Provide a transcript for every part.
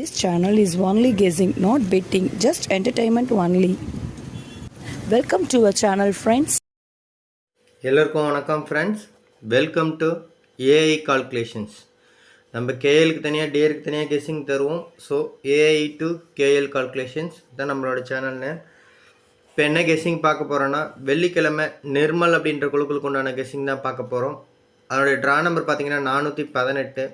This channel is only guessing, not betting, just entertainment only. Welcome to our channel friends எல்லோருக்கும் வணக்கம் friends welcome to AI calculations நம்ம கேஎலுக்கு தனியாக டிஏருக்கு தனியாக கெஸ்ஸிங் தருவோம். So AI to KL calculations தான் நம்மளோட சேனல்னு இப்போ என்ன கெஸ்ஸிங் பார்க்க போகிறோன்னா வெள்ளிக்கிழமை நிர்மல் அப்படின்ற குழுக்களுக்கு உண்டான கெஸ்ஸிங் தான் பார்க்க போகிறோம் அதனுடைய ட்ரா நம்பர் பார்த்தீங்கன்னா நானூற்றி பதினெட்டு.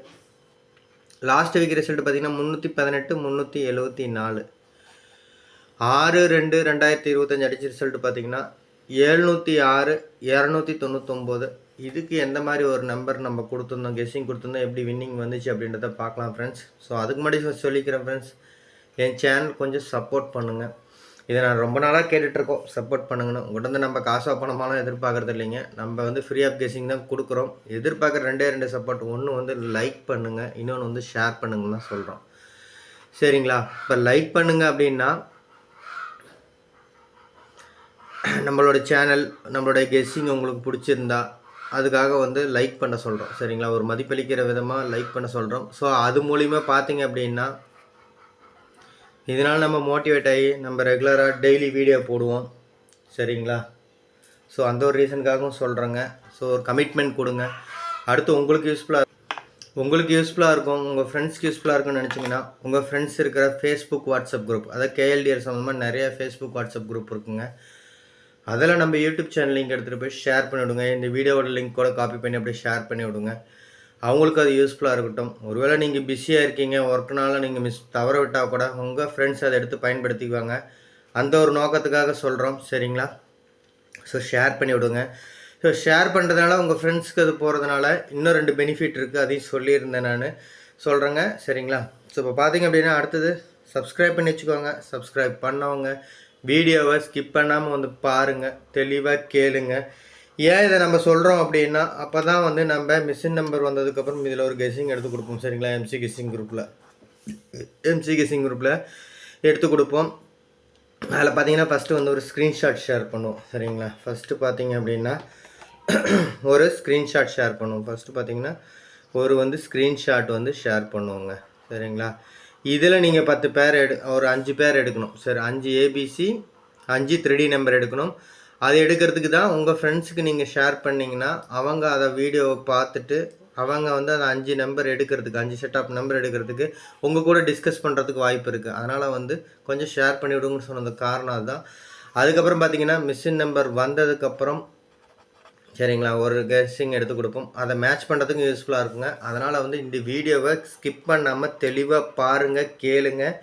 லாஸ்ட் வீக் ரிசல்ட் பார்த்தீங்கன்னா முந்நூற்றி பதினெட்டு முந்நூற்றி எழுபத்தி நாலு. ஆறு ரெண்டு ரெண்டாயிரத்தி இருபத்தஞ்சி அடிச்ச ரிசல்ட் பார்த்தீங்கன்னா எழுநூற்றி ஆறு இரநூத்தி தொண்ணூத்தொம்போது. இதுக்கு எந்த மாதிரி ஒரு நம்பர் நம்ம கொடுத்துருந்தோம் கெஸ்ஸிங் கொடுத்துருந்தோம் எப்படி வின்னிங் வந்துச்சு அப்படின்றத பார்க்கலாம் ஃப்ரெண்ட்ஸ் ஸோ அதுக்கு முன்னாடி சொல்லிக்கிறேன் ஃப்ரெண்ட்ஸ் என் சேனல் கொஞ்சம் சப்போர்ட் பண்ணுங்கள் இதை நான் ரொம்ப நாளாக கேட்டுட்ருக்கோம் சப்போர்ட் பண்ணுங்கன்னு. உங்கள்கிட்ட வந்து நம்ம காசோ பணமாலாம் எதிர்பார்க்குறது இல்லைங்க. நம்ம வந்து ஃப்ரீ ஆஃப் கேசிங் தான் கொடுக்குறோம். எதிர்பார்க்குற ரெண்டே ரெண்டு சப்போர்ட் ஒன்று வந்து லைக் பண்ணுங்கள் இன்னொன்று வந்து ஷேர் பண்ணுங்கன்னு தான் சொல்கிறோம் சரிங்களா? இப்போ லைக் பண்ணுங்க அப்படின்னா நம்மளோட சேனல் நம்மளோட கெஸ்ஸிங் உங்களுக்கு பிடிச்சிருந்தா அதுக்காக வந்து லைக் பண்ண சொல்கிறோம் சரிங்களா? ஒரு மதிப்பளிக்கிற விதமாக லைக் பண்ண சொல்கிறோம் ஸோ அது மூலிமா பார்த்தீங்க அப்படின்னா இதனால் நம்ம மோட்டிவேட் ஆகி நம்ம ரெகுலராக டெய்லி வீடியோ போடுவோம். சரிங்களா? ஸோ அந்த ஒரு ரீசனுக்காகவும் சொல்கிறேங்க ஸோ ஒரு கமிட்மெண்ட் கொடுங்க. அடுத்து உங்களுக்கு யூஸ்ஃபுல்லாக உங்களுக்கு யூஸ்ஃபுல்லாக இருக்கும். உங்கள் ஃப்ரெண்ட்ஸ்க்கு யூஸ்ஃபுல்லாக இருக்கும்னு நினச்சிங்கன்னா உங்கள் ஃப்ரெண்ட்ஸ் இருக்கிற ஃபேஸ்புக் வாட்ஸ்அப் குரூப் அதாவது கேஎல்டிஆர் சம்மந்தமாக நிறைய ஃபேஸ்புக் வாட்ஸ்அப் குரூப் இருக்குங்க. அதில் நம்ம யூடியூப் சேனல் லிங்க் எடுத்துகிட்டு போய் ஷேர் பண்ணிவிடுங்க. இந்த வீடியோவோட லிங்க் கூட காப்பி பண்ணி அப்படியே ஷேர் பண்ணி விடுங்க அவங்களுக்கு அது யூஸ்ஃபுல்லாக இருக்கட்டும். ஒருவேளை நீங்கள் பிஸியாக இருக்கீங்க ஒர்க்குனால நீங்கள் மிஸ் தவற விட்டால் கூட உங்கள் ஃப்ரெண்ட்ஸ் அதை எடுத்து பயன்படுத்திக்குவாங்க. அந்த ஒரு நோக்கத்துக்காக சொல்கிறோம் சரிங்களா? ஸோ ஷேர் பண்ணி விடுங்க. ஸோ ஷேர் பண்ணுறதுனால உங்கள் ஃப்ரெண்ட்ஸ்க்கு அது போகிறதுனால இன்னும் ரெண்டு பெனிஃபிட் இருக்குது அதையும் சொல்லியிருந்தேன் நான். சொல்கிறேங்க சரிங்களா? ஸோ இப்போ பார்த்தீங்க அப்படின்னா அடுத்தது சப்ஸ்கிரைப் பண்ணி வச்சுக்கோங்க. சப்ஸ்கிரைப் பண்ணவங்க வீடியோவை ஸ்கிப் பண்ணாமல் வந்து பாருங்கள் தெளிவாக கேளுங்கள் ஏன் இதை நம்ம சொல்கிறோம் அப்படின்னா அப்போ தான் வந்து நம்ம மிஷின் நம்பர் வந்ததுக்கப்புறம் இதில் ஒரு கெஸ்ஸிங் எடுத்து கொடுப்போம். சரிங்களா? எம்சி கெஸ்ஸிங் குரூப்பில் எம்சி கெஸ்ஸிங் குரூப்பில் எடுத்து கொடுப்போம். அதில் பார்த்தீங்கன்னா ஃபஸ்ட்டு வந்து ஒரு ஸ்க்ரீன்ஷாட் ஷேர் பண்ணுவோம். சரிங்களா? ஃபஸ்ட்டு பார்த்தீங்க அப்படின்னா ஒரு ஸ்க்ரீன்ஷாட் ஷேர் பண்ணுவோம். ஃபஸ்ட்டு பார்த்தீங்கன்னா ஒரு வந்து ஸ்க்ரீன்ஷாட் வந்து ஷேர் பண்ணுவோங்க. சரிங்களா? இதில் நீங்கள் பத்து பேர் எடு ஒரு அஞ்சு பேர் எடுக்கணும். சரி அஞ்சு ஏபிசி அஞ்சு த்ரீ நம்பர் எடுக்கணும். அது எடுக்கிறதுக்கு தான் உங்கள் ஃப்ரெண்ட்ஸுக்கு நீங்கள் ஷேர் பண்ணிங்கன்னா அவங்க அதை வீடியோவை பார்த்துட்டு அவங்க வந்து அந்த அஞ்சு நம்பர் எடுக்கிறதுக்கு அஞ்சு செட் ஆஃப் நம்பர் எடுக்கிறதுக்கு உங்கள் கூட டிஸ்கஸ் பண்ணுறதுக்கு வாய்ப்பு இருக்குது அதனால் வந்து கொஞ்சம் ஷேர் பண்ணிவிடுங்கன்னு சொன்னது காரணம் அதுதான். அதுக்கப்புறம் பார்த்தீங்கன்னா மிஷின் நம்பர் வந்ததுக்கப்புறம் சரிங்களா ஒரு கெஸ்ஸிங் எடுத்து கொடுப்போம். அதை மேட்ச் பண்ணுறதுக்கு யூஸ்ஃபுல்லாக இருக்குங்க. அதனால் வந்து இந்த வீடியோவை ஸ்கிப் பண்ணாமல் தெளிவாக பாருங்கள் கேளுங்கள்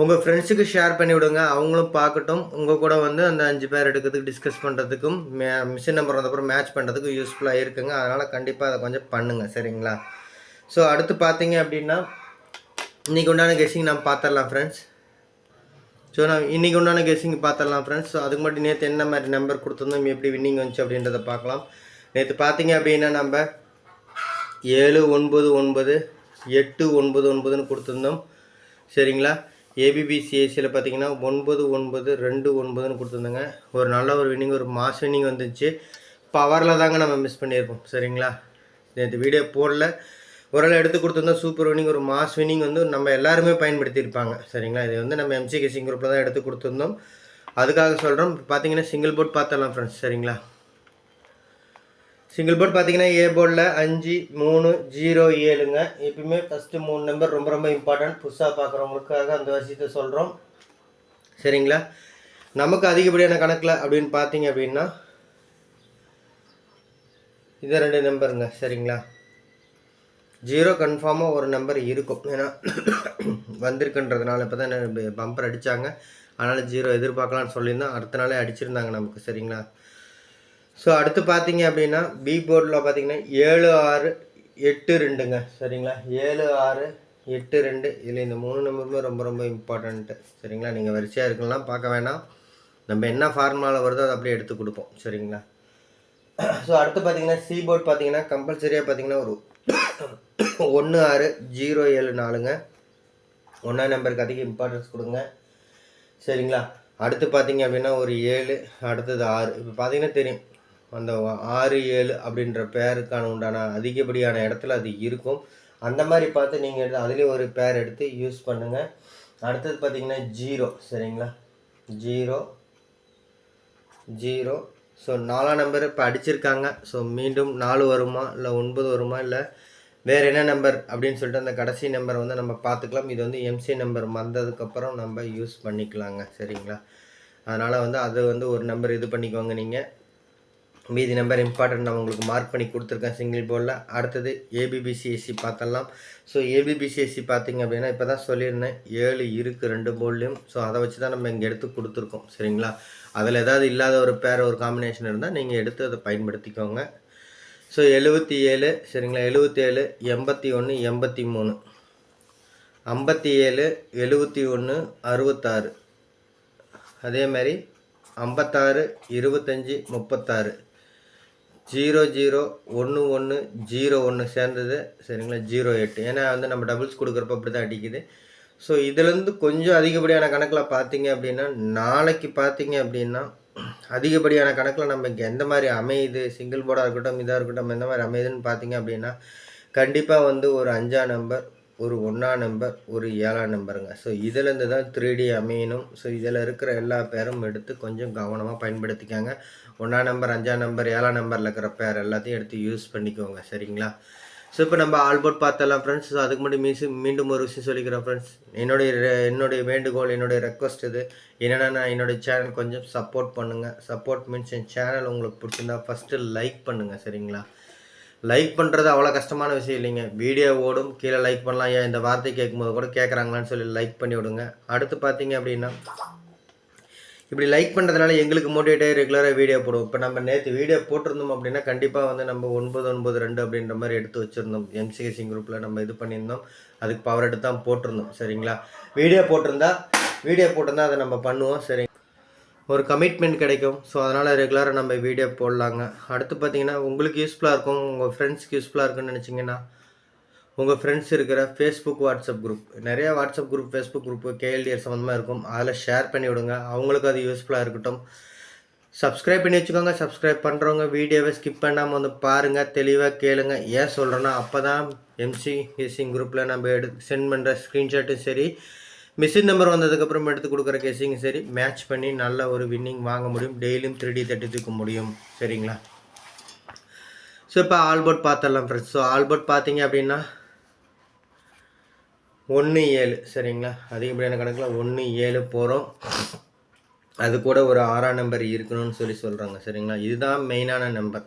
உங்கள் ஃப்ரெண்ட்ஸுக்கு ஷேர் பண்ணி விடுங்க. அவங்களும் பார்க்கட்டும். உங்கள் கூட வந்து அந்த அஞ்சு பேர் எடுக்கிறதுக்கு டிஸ்கஸ் பண்ணுறதுக்கும் மே மிஷின் நம்பர் வந்தப்பறம் மேட்ச் பண்ணுறதுக்கும் யூஸ்ஃபுல்லாக இருக்குங்க. அதனால் கண்டிப்பாக அதை கொஞ்சம் பண்ணுங்கள் சரிங்களா? ஸோ அடுத்து பார்த்தீங்க அப்படின்னா இன்றைக்கி உண்டான கெஸ்ஸிங் நம்ம பார்த்துடலாம் ஃப்ரெண்ட்ஸ் ஸோ நான் இன்றைக்கி உண்டான கெஸ்ஸிங் பார்த்துடலாம் ஃப்ரெண்ட்ஸ் ஸோ அதுக்கு மட்டும் நேற்று என்ன மாதிரி நம்பர் கொடுத்துருந்தோம் எப்படி வின்னிங் வந்துச்சு அப்படின்றத பார்க்கலாம். நேற்று பார்த்தீங்க அப்படின்னா நம்ம ஏழு ஒன்பது ஒன்பது எட்டு ஒன்பது ஒன்பதுன்னு கொடுத்துருந்தோம். சரிங்களா? ஏபிபிசிஎஸ்சியில் பார்த்தீங்கன்னா ஒன்பது ஒன்பது ரெண்டு ஒன்பதுன்னு கொடுத்துருந்தாங்க. ஒரு நல்ல ஒரு வின்னிங் ஒரு மாஸ் வின்னிங் வந்துச்சு. பவரில் தாங்க நம்ம மிஸ் பண்ணியிருப்போம் சரிங்களா? நேற்று வீடியோ போடல. ஒரு ஆள் எடுத்து கொடுத்துருந்தோம் சூப்பர் வின்னிங் ஒரு மாஸ் வின்னிங் வந்து நம்ம எல்லாருமே பயன்படுத்தியிருப்பாங்க. சரிங்களா? இது வந்து நம்ம எம்சி கேசிங் குரூப்பில் தான் எடுத்து கொடுத்துருந்தோம். அதுக்காக சொல்கிறோம் பார்த்தீங்கன்னா சிங்கிள் போர்ட் பார்த்துடலாம் ஃப்ரெண்ட்ஸ் சரிங்களா? சிங்கிள் போர்ட் பார்த்தீங்கன்னா ஏ போர்டில் அஞ்சு மூணு ஜீரோ ஏழுங்க. எப்பயுமே ஃபஸ்ட்டு மூணு நம்பர் ரொம்ப ரொம்ப இம்பார்ட்டன்ட் புதுசாக பார்க்குறவங்களுக்காக அந்த விஷயத்தை சொல்கிறோம் சரிங்களா? நமக்கு அதிகப்படியான கணக்கில் அப்படின்னு பார்த்தீங்க அப்படின்னா இது ரெண்டு நம்பருங்க சரிங்களா? ஜீரோ கன்ஃபார்மாக ஒரு நம்பர் இருக்கும். ஏன்னா வந்திருக்குன்றதுனால இப்போ தான் பம்பர் அடித்தாங்க அதனால் ஜீரோ எதிர்பார்க்கலான்னு சொல்லியிருந்தோம் அடுத்த நாளே அடிச்சிருந்தாங்க நமக்கு. சரிங்களா? ஸோ அடுத்து பார்த்தீங்க அப்படின்னா பி போர்டில் பார்த்தீங்கன்னா ஏழு ஆறு எட்டு ரெண்டுங்க. சரிங்களா? ஏழு ஆறு எட்டு ரெண்டு. இதில் இந்த மூணு நம்பருமே ரொம்ப ரொம்ப இம்பார்ட்டண்ட்டு சரிங்களா? நீங்கள் வரிசையாக இருக்கலாம் பார்க்க வேணாம். நம்ம என்ன ஃபார்முலாவில் வருதோ அதை அப்படியே எடுத்து கொடுப்போம். சரிங்களா? ஸோ அடுத்து பார்த்தீங்கன்னா சி போர்ட் பார்த்தீங்கன்னா கம்பல்சரியாக பார்த்தீங்கன்னா ஒரு ஒன்று ஆறு ஜீரோ ஏழு நாலுங்க. ஒன்றா நம்பருக்கு அதிக இம்பார்ட்டன்ஸ் கொடுங்க. சரிங்களா? அடுத்து பார்த்தீங்க அப்படின்னா ஒரு ஏழு அடுத்தது ஆறு. இப்போ பார்த்தீங்கன்னா தெரியும். அந்த ஆறு ஏழு அப்படின்ற பேருக்கான உண்டான அதிகப்படியான இடத்துல அது இருக்கும். அந்த மாதிரி பார்த்து நீங்கள் எடுத்து அதுலேயும் ஒரு பேர் எடுத்து யூஸ் பண்ணுங்கள் அடுத்தது பார்த்தீங்கன்னா ஜீரோ சரிங்களா? ஜீரோ ஜீரோ ஸோ நாலாம் நம்பர் இப்போ அடிச்சிருக்காங்க. ஸோ மீண்டும் நாலு வருமா? இல்லை ஒன்பது வருமா? இல்லை வேறு என்ன நம்பர் அப்படின்னு சொல்லிட்டு அந்த கடைசி நம்பரை வந்து நம்ம பார்த்துக்கலாம். இது வந்து எம்சி நம்பர் வந்ததுக்கப்புறம் நம்ம யூஸ் பண்ணிக்கலாங்க சரிங்களா? அதனால் வந்து அது வந்து ஒரு நம்பர் இது பண்ணிக்கோங்க நீங்கள் மீதி நம்பர் இம்பார்ட்டன்ட் நான் உங்களுக்கு மார்க் பண்ணி கொடுத்துருக்கேன் சிங்கிள் போர்டில் அடுத்தது ஏபிபிசிஎஸ்சி பார்த்தலாம் ஸோ ஏபிபிசிஎஸ்சி பார்த்தீங்க அப்படின்னா இப்போ தான் சொல்லியிருந்தேன். ஏழு இருக்குது ரெண்டு போர்ட்லேயும் ஸோ அதை வச்சு தான் நம்ம இங்கே எடுத்து கொடுத்துருக்கோம். சரிங்களா? அதில் ஏதாவது இல்லாத ஒரு பேர் ஒரு காம்பினேஷன் இருந்தால் நீங்கள் எடுத்து அதை பயன்படுத்திக்கோங்க. ஸோ எழுபத்தி ஏழு சரிங்களா? எழுபத்தி ஏழு எண்பத்தி ஒன்று எண்பத்தி மூணு. ஐம்பத்தி ஏழு எழுபத்தி ஒன்று அறுபத்தாறு. அதே மாதிரி ஐம்பத்தாறு இருபத்தஞ்சி முப்பத்தாறு. ஜீரோ ஜீரோ ஒன்று ஒன்று ஜீரோ ஒன்று சேர்ந்தது. சரிங்களா? ஜீரோ எட்டு. ஏன்னா வந்து நம்ம டபுள்ஸ் கொடுக்குறப்ப அப்படி தான் அடிக்குது. ஸோ இதுலேருந்து கொஞ்சம் அதிகப்படியான கணக்கில் பார்த்தீங்க அப்படின்னா நாளைக்கு பார்த்தீங்க அப்படின்னா அதிகப்படியான கணக்கில் நம்ம இங்கே எந்த மாதிரி அமையுது? சிங்கிள் போர்டாக இருக்கட்டும் இதாக இருக்கட்டும் எந்த மாதிரி அமையுதுன்னு பார்த்தீங்க அப்படின்னா கண்டிப்பாக வந்து ஒரு அஞ்சா நம்பர் ஒரு ஒன்றா நம்பர் ஒரு ஏழாம் நம்பருங்க ஸோ இதுலேருந்து தான் த்ரீ டி அமையணும் ஸோ இதில் இருக்கிற எல்லா பேரும் எடுத்து கொஞ்சம் கவனமாக பயன்படுத்திக்காங்க. ஒன்றா நம்பர் அஞ்சாம் நம்பர் ஏழாம் நம்பரில் இருக்கிற பேர் எல்லாத்தையும் எடுத்து யூஸ் பண்ணிக்கோங்க. சரிங்களா? ஸோ இப்போ நம்ம ஆல்போர்ட் பார்த்தலாம் ஃப்ரெண்ட்ஸ் ஸோ அதுக்கு முன்னாடி மீசு மீண்டும் ஒரு விஷயம் சொல்லிக்கிறேன் ஃப்ரெண்ட்ஸ் என்னுடைய என்னுடைய வேண்டுகோள் என்னுடைய ரெக்வஸ்ட் இது. என்னென்னா நான் என்னுடைய சேனல் கொஞ்சம் சப்போர்ட் பண்ணுங்கள் சப்போர்ட் மீன்ஸ் என் சேனல் உங்களுக்கு பிடிச்சிருந்தா ஃபஸ்ட்டு லைக் பண்ணுங்கள் சரிங்களா? லைக் பண்ணுறது அவ்வளோ கஷ்டமான விஷயம் இல்லைங்க. வீடியோ ஓடும் கீழே லைக் பண்ணலாம். ஏன் இந்த வார்த்தை கேட்கும்போது கூட கேட்குறாங்களான்னு சொல்லி லைக் பண்ணி விடுங்க. அடுத்து பார்த்தீங்க அப்படின்னா இப்படி லைக் பண்ணுறதுனால எங்களுக்கு மோட்டிவேட்டாக ரெகுலராக வீடியோ போடுவோம். இப்போ நம்ம நேற்று வீடியோ போட்டிருந்தோம் அப்படின்னா கண்டிப்பாக வந்து நம்ம ஒன்பது ஒன்பது ரெண்டு அப்படின்ற மாதிரி எடுத்து வச்சுருந்தோம். எம்சிஎஸ்சி குரூப்பில் நம்ம இது பண்ணியிருந்தோம். அதுக்கு பவர் எடுத்து தான் போட்டிருந்தோம். சரிங்களா? வீடியோ போட்டிருந்தா வீடியோ போட்டிருந்தா அதை நம்ம பண்ணுவோம். சரி. ஒரு கமிட்மெண்ட் கிடைக்கும். ஸோ அதனால் ரெகுலராக நம்ம வீடியோ போடலாங்க. அடுத்து பார்த்தீங்கன்னா உங்களுக்கு யூஸ்ஃபுல்லாக இருக்கும். உங்கள் ஃப்ரெண்ட்ஸ்க்கு யூஸ்ஃபுல்லாக இருக்குன்னு நினச்சிங்கன்னா உங்கள் ஃப்ரெண்ட்ஸ் இருக்கிற ஃபேஸ்புக் வாட்ஸ்அப் குரூப் நிறைய WhatsApp group Facebook group KLTR சம்மந்தமாக இருக்கும். அதில் ஷேர் பண்ணி விடுங்க. அவங்களுக்கும் அது யூஸ்ஃபுல்லாக இருக்கட்டும். சப்ஸ்கிரைப் பண்ணி வச்சுக்கோங்க. சப்ஸ்கிரைப் பண்ணுறவங்க வீடியோவை ஸ்கிப் பண்ணாமல் வந்து பாருங்கள் தெளிவாக கேளுங்க. ஏன் சொல்கிறேன்னா அப்போ தான் எம்சி எஸ்சிங் குரூப்பில் நம்ம எடு சென்ட் பண்ணுற ஸ்க்ரீன்ஷாட்டும் சரி மிஷின் நம்பர் வந்ததுக்கப்புறம் எடுத்து கொடுக்குற கேசிங்கும் சரி மேட்ச் பண்ணி நல்ல ஒரு வின்னிங் வாங்க முடியும். டெய்லியும் த்ரீ டி தட்டி தூக்க முடியும். சரிங்களா? ஸோ இப்போ ஆல்போர்ட் பார்த்துடலாம் ஃப்ரெண்ட்ஸ் ஸோ ஆல்போர்ட் பார்த்தீங்க அப்படின்னா ஒன்று ஏழு சரிங்களா? அதிகப்படியான கணக்கில் ஒன்று ஏழு போகிறோம் அது கூட ஒரு ஆறாம் நம்பர் இருக்கணும்னு சொல்லி சொல்கிறாங்க சரிங்களா? இதுதான் மெயினான நம்பர்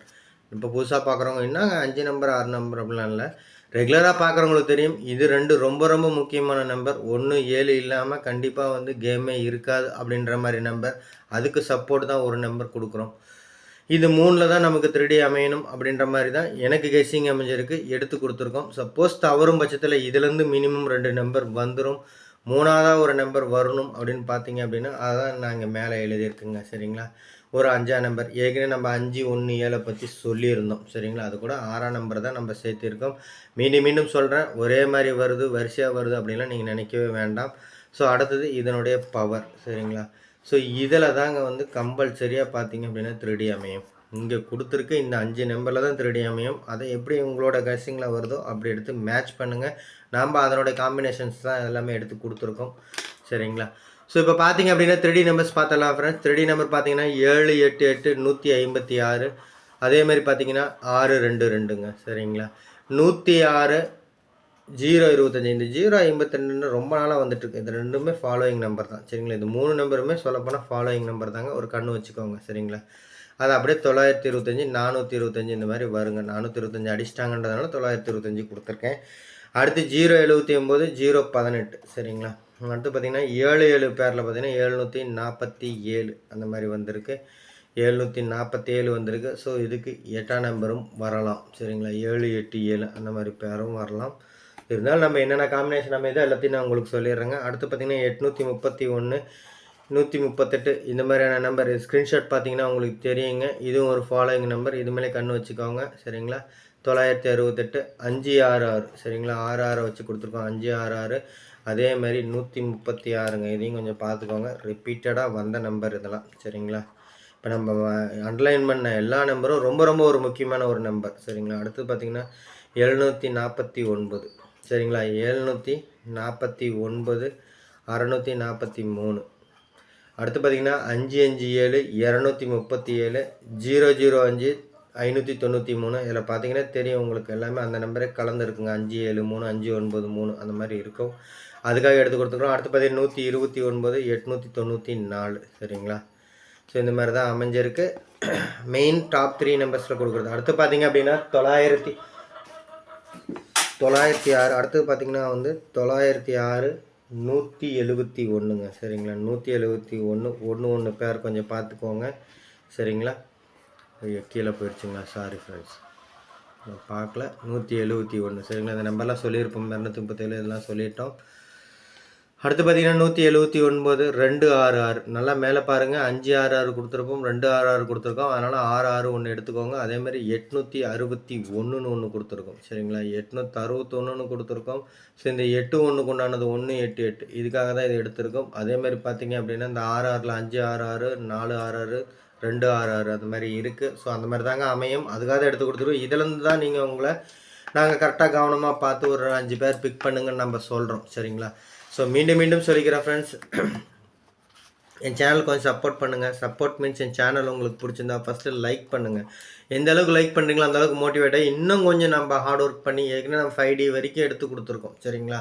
இப்போ புதுசாக பார்க்குறவங்க என்ன அஞ்சு நம்பர் ஆறு நம்பர் அப்படிலாம் இல்லை. ரெகுலராக பார்க்குறவங்களுக்கு தெரியும். இது ரெண்டு ரொம்ப ரொம்ப முக்கியமான நம்பர் ஒன்று ஏழு இல்லாமல் கண்டிப்பாக வந்து கேமே இருக்காது அப்படின்ற மாதிரி நம்பர் அதுக்கு சப்போர்ட் தான் ஒரு நம்பர் கொடுக்குறோம். இது மூணில் தான் நமக்கு த்ரீடி அமையணும் அப்படின்ற மாதிரி தான் எனக்கு கெஸ்ஸிங் அமைஞ்சிருக்கு. எடுத்து கொடுத்துருக்கோம். சப்போஸ் தவறும் பட்சத்தில் இதுலேருந்து மினிமம் ரெண்டு நம்பர் வந்துடும் மூணாவதாக ஒரு நம்பர் வரணும் அப்படின்னு பார்த்தீங்க அப்படின்னா அதான் நாங்கள் மேலே எழுதியிருக்குங்க. சரிங்களா? ஒரு அஞ்சாம் நம்பர். ஏற்கனவே நம்ம அஞ்சு ஒன்று ஏழை பற்றி சொல்லியிருந்தோம். சரிங்களா? அது கூட ஆறாம் நம்பர் தான் நம்ம சேர்த்திருக்கோம். மீண்டும் மீண்டும் சொல்கிறேன் ஒரே மாதிரி வருது வரிசையாக வருது அப்படின்லாம் நீங்கள் நினைக்கவே வேண்டாம். ஸோ அடுத்தது இதனுடைய பவர் சரிங்களா? ஸோ இதில் தாங்க வந்து கம்பல்சரியாக பார்த்தீங்க அப்படின்னா திருடி அமையும். இங்கே கொடுத்துருக்க இந்த அஞ்சு நம்பரில் தான் திருடி அமையும். அதை எப்படி உங்களோட கசிங்கில் வருதோ அப்படி எடுத்து மேட்ச் பண்ணுங்கள் நாம் அதனுடைய காம்பினேஷன்ஸ் தான் எல்லாமே எடுத்து கொடுத்துருக்கோம். சரிங்களா? ஸோ இப்போ பார்த்தீங்க அப்படின்னா த்ரீ நம்பர்ஸ் பார்த்தலாம் ஃப்ரெண்ட்ஸ் த்ரீ நம்பர் பார்த்தீங்கன்னா ஏழு எட்டு எட்டு நூற்றி ஐம்பத்தி ஆறு. அதே மாதிரி பார்த்தீங்கன்னா ஆறு ரெண்டு ரெண்டுங்க. சரிங்களா? நூற்றி ஆறு ஜீரோ இருபத்தஞ்சி. இந்த ஜீரோ ஐம்பத்தி ரொம்ப நாளாக வந்துட்டு இருக்கு இது ரெண்டுமே ஃபாலோயிங் நம்பர் தான். சரிங்களா? இது மூணு நம்பருமே சொல்லப்போனால் ஃபாலோயிங் நம்பர் தாங்க. ஒரு கண்ணு வச்சுக்கோங்க. சரிங்களா? அது அப்படியே தொள்ளாயிரத்தி இருபத்தஞ்சி நானூற்றி இருபத்தஞ்சி இந்த மாதிரி வருங்க. நானூற்றி இருபத்தஞ்சி அடிச்சிட்டாங்கன்றதுனால தொள்ளாயிரத்தி இருபத்தஞ்சி கொடுத்துருக்கேன். அடுத்து ஜீரோ எழுபத்தி ஒம்பது ஜீரோ பதினெட்டு. சரிங்களா? அடுத்து பார்த்தீங்கன்னா ஏழு ஏழு பேரில் பார்த்தீங்கன்னா எழுநூற்றி நாற்பத்தி ஏழு அந்த மாதிரி வந்திருக்கு. எழுநூற்றி நாற்பத்தி ஏழு வந்திருக்கு. ஸோ இதுக்கு எட்டாம் நம்பரும் வரலாம். சரிங்களா? ஏழு எட்டு ஏழு அந்த மாதிரி பேரும் வரலாம். இருந்தாலும் நம்ம என்னென்ன காம்பினேஷன் அமைதோ எல்லாத்தையும் நான் உங்களுக்கு சொல்லிடுறேங்க. அடுத்து பார்த்தீங்கன்னா எட்நூற்றி முப்பத்தி ஒன்று நூற்றி முப்பத்தெட்டு இந்த மாதிரியான நம்பர் ஸ்க்ரீன்ஷாட் பார்த்தீங்கன்னா உங்களுக்கு தெரியுங்க. இதுவும் ஒரு ஃபாலோயிங் நம்பர் இது மேலே கண்ணு வச்சுக்கோங்க. சரிங்களா? தொள்ளாயிரத்தி அறுபத்தெட்டு அஞ்சு ஆறு ஆறு. சரிங்களா? ஆறு ஆறு வச்சு கொடுத்துருக்கோம். அஞ்சு ஆறு ஆறு. அதே மாதிரி நூற்றி முப்பத்தி ஆறுங்க. இதையும் கொஞ்சம் பார்த்துக்கோங்க. ரிப்பீட்டடாக வந்த நம்பர் இதெல்லாம். சரிங்களா? இப்போ நம்ம அண்டர்லைன் பண்ண எல்லா நம்பரும் ரொம்ப ரொம்ப ஒரு முக்கியமான ஒரு நம்பர் சரிங்களா? அடுத்து பார்த்தீங்கன்னா எழுநூற்றி நாற்பத்தி ஒன்பது. சரிங்களா? எழுநூற்றி நாற்பத்தி ஒன்பது அறநூற்றி நாற்பத்தி மூணு. அடுத்து பார்த்தீங்கன்னா அஞ்சு அஞ்சு ஏழு இரநூத்தி முப்பத்தி ஏழு ஜீரோ ஜீரோ அஞ்சு ஐநூற்றி தொண்ணூற்றி மூணு. இதில் பார்த்தீங்கன்னா தெரியும் உங்களுக்கு எல்லாமே அந்த நம்பரே கலந்துருக்குங்க. அஞ்சு ஏழு மூணு அஞ்சு ஒன்பது மூணு அந்த மாதிரி இருக்கும். அதுக்காக எடுத்து கொடுத்துருக்கோம் அடுத்து பார்த்தீங்கன்னா நூற்றி இருபத்தி ஒன்பது எட்நூற்றி தொண்ணூற்றி நாலு. சரிங்களா? ஸோ இந்த மாதிரி தான் அமைஞ்சிருக்கு. மெயின் டாப் த்ரீ நம்பர்ஸில் கொடுக்குறது. அடுத்து பார்த்தீங்க அப்படின்னா தொள்ளாயிரத்தி தொள்ளாயிரத்தி ஆறு. அடுத்து பார்த்தீங்கன்னா வந்து தொள்ளாயிரத்தி ஆறு நூற்றி எழுபத்தி ஒன்றுங்க. சரிங்களா? நூற்றி எழுபத்தி ஒன்று. ஒன்று ஒன்று பேர் கொஞ்சம் பார்த்துக்கோங்க. சரிங்களா? ஐயோ கீழே போயிடுச்சுங்களா? சாரி ஃப்ரெண்ட்ஸ் நான் பார்க்கல. நூற்றி எழுபத்தி ஒன்று. சரிங்களா? இந்த நம்பர்லாம் சொல்லியிருப்போம். இரநூத்தி முப்பத்தேழு இதெல்லாம் சொல்லிட்டோம். அடுத்து பார்த்தீங்கன்னா நூற்றி எழுபத்தி ஒன்பது ரெண்டு ஆறு ஆறு. நல்லா மேலே பாருங்கள் அஞ்சு ஆறு ஆறு கொடுத்துருப்போம். ரெண்டு ஆறு ஆறு கொடுத்துருக்கோம். அதனால் ஆறு ஆறு ஒன்று எடுத்துக்கோங்க. அதேமாதிரி எட்நூற்றி அறுபத்தி ஒன்றுன்னு ஒன்று கொடுத்துருக்கோம். சரிங்களா? எட்நூற்றி அறுபத்தொன்னுன்னு கொடுத்துருக்கோம். ஸோ இந்த எட்டு ஒன்றுக்கு உண்டானது ஒன்று எட்டு எட்டு. இதுக்காக தான் இது எடுத்திருக்கோம். அதேமாதிரி பார்த்தீங்க அப்படின்னா இந்த ஆறு ஆறில் அஞ்சு ஆறு ஆறு நாலு ஆறு ஆறு ரெண்டு ஆறு ஆறு அது மாதிரி இருக்குது ஸோ அந்த மாதிரி தாங்க அமையும். அதுக்காக தான் எடுத்து கொடுத்துருவோம் இதுலேருந்து தான் நீங்கள் உங்களை நாங்கள் கரெக்டாக கவனமாக பார்த்து ஒரு அஞ்சு பேர் பிக் பண்ணுங்கன்னு நம்ம சொல்கிறோம் சரிங்களா? ஸோ மீண்டும் மீண்டும் சொல்லிக்கிறேன் ஃப்ரெண்ட்ஸ் என் சேனல் கொஞ்சம் சப்போர்ட் பண்ணுங்கள் சப்போர்ட் மீன்ஸ் என் சேனல் உங்களுக்கு பிடிச்சிருந்தா ஃபஸ்ட்டு லைக் பண்ணுங்கள் எந்த அளவுக்கு லைக் பண்ணுறீங்களோ அந்த அளவுக்கு மோட்டிவேட்டாக இன்னும் கொஞ்சம் நம்ம ஹார்ட் ஒர்க் பண்ணி ஏற்கனவே நம்ம ஃபைவ் டி வரைக்கும் எடுத்து கொடுத்துருக்கோம். சரிங்களா?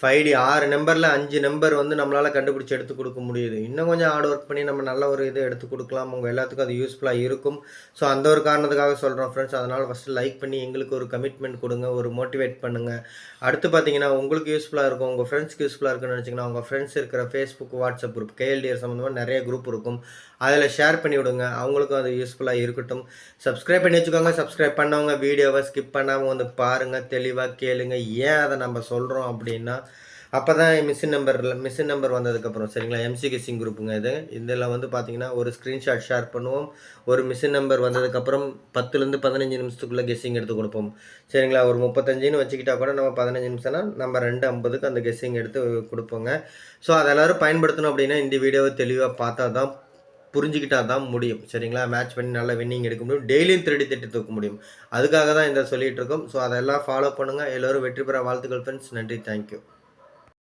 ஃபைவ் டி ஆறு நம்பரில் அஞ்சு நம்பர் வந்து நம்மளால் கண்டுபிடிச்சி எடுத்து கொடுக்க முடியுது. இன்னும் கொஞ்சம் ஹார்ட் ஒர்க் பண்ணி நம்ம நல்ல ஒரு இது எடுத்து கொடுக்கலாம். உங்கள் எல்லாத்துக்கும் அது யூஸ்ஃபுல்லாக இருக்கும். ஸோ அந்த ஒரு காரணத்துக்காக சொல்கிறோம் ஃப்ரெண்ட்ஸ் அதனால் ஃபஸ்ட்டு லைக் பண்ணி எங்களுக்கு ஒரு கமிட்மெண்ட் கொடுங்க ஒரு மோட்டிவேட் பண்ணுங்கள் அடுத்து பார்த்தீங்கன்னா உங்களுக்கு யூஸ்ஃபுல்லாக இருக்கும் உங்கள் ஃப்ரெண்ட்ஸ்க்கு யூஸ்ஃபுல்லாக இருக்குன்னு நினச்சிங்கன்னா உங்கள் ஃப்ரெண்ட்ஸ் இருக்கிற ஃபேஸ்புக் வாட்ஸ்அப் குரூப் கேஎல்டிஆர் சம்மந்தமாக நிறைய குரூப் இருக்கும். அதில் ஷேர் பண்ணி விடுங்க. அவங்களுக்கும் அது யூஸ்ஃபுல்லாக இருக்கட்டும். சப்ஸ்கிரைப் பண்ணி வச்சுக்கோங்க. சப்ஸ்கிரைப் பண்ணவங்க வீடியோவை ஸ்கிப் பண்ணாமல் வந்து பாருங்கள் தெளிவாக கேளுங்க. ஏன் அதை நம்ம சொல்கிறோம் அப்படின்னா அப்போ தான் மிஷின் நம்பரில் மிஷின் நம்பர் வந்ததுக்கப்புறம் சரிங்களா? எம்சி கிசிங் குரூப்புங்க இது. இதில் வந்து பார்த்தீங்கன்னா ஒரு ஸ்க்ரீன்ஷாட் ஷேர் பண்ணுவோம். ஒரு மிஷின் நம்பர் வந்ததுக்கப்புறம் பத்துலேருந்து பதினஞ்சு நிமிஷத்துக்குள்ளே கெஸ்ஸிங் எடுத்து கொடுப்போம். சரிங்களா? ஒரு முப்பத்தஞ்சுன்னு வச்சுக்கிட்டா கூட நம்ம பதினஞ்சு நிமிஷம்னா நம்ம ரெண்டு ஐம்பதுக்கு அந்த கெஸ்ஸிங் எடுத்து கொடுப்போங்க. ஸோ அதை எல்லோரும் பயன்படுத்தணும் அப்படின்னா இந்த வீடியோவை தெளிவாக பார்த்தா தான் புரிஞ்சுக்கிட்டா தான் முடியும். சரிங்களா? மேட்ச் பண்ணி நல்லா வின்னிங் எடுக்க முடியும். டெய்லியும் திருடி திட்டு தூக்க முடியும். அதுக்காக தான் இதை சொல்லிகிட்டு இருக்கோம். ஸோ அதெல்லாம் ஃபாலோ பண்ணுங்கள் எல்லோரும் வெற்றி பெற வாழ்த்துக்கள் ஃப்ரெண்ட்ஸ் நன்றி. தேங்க்யூ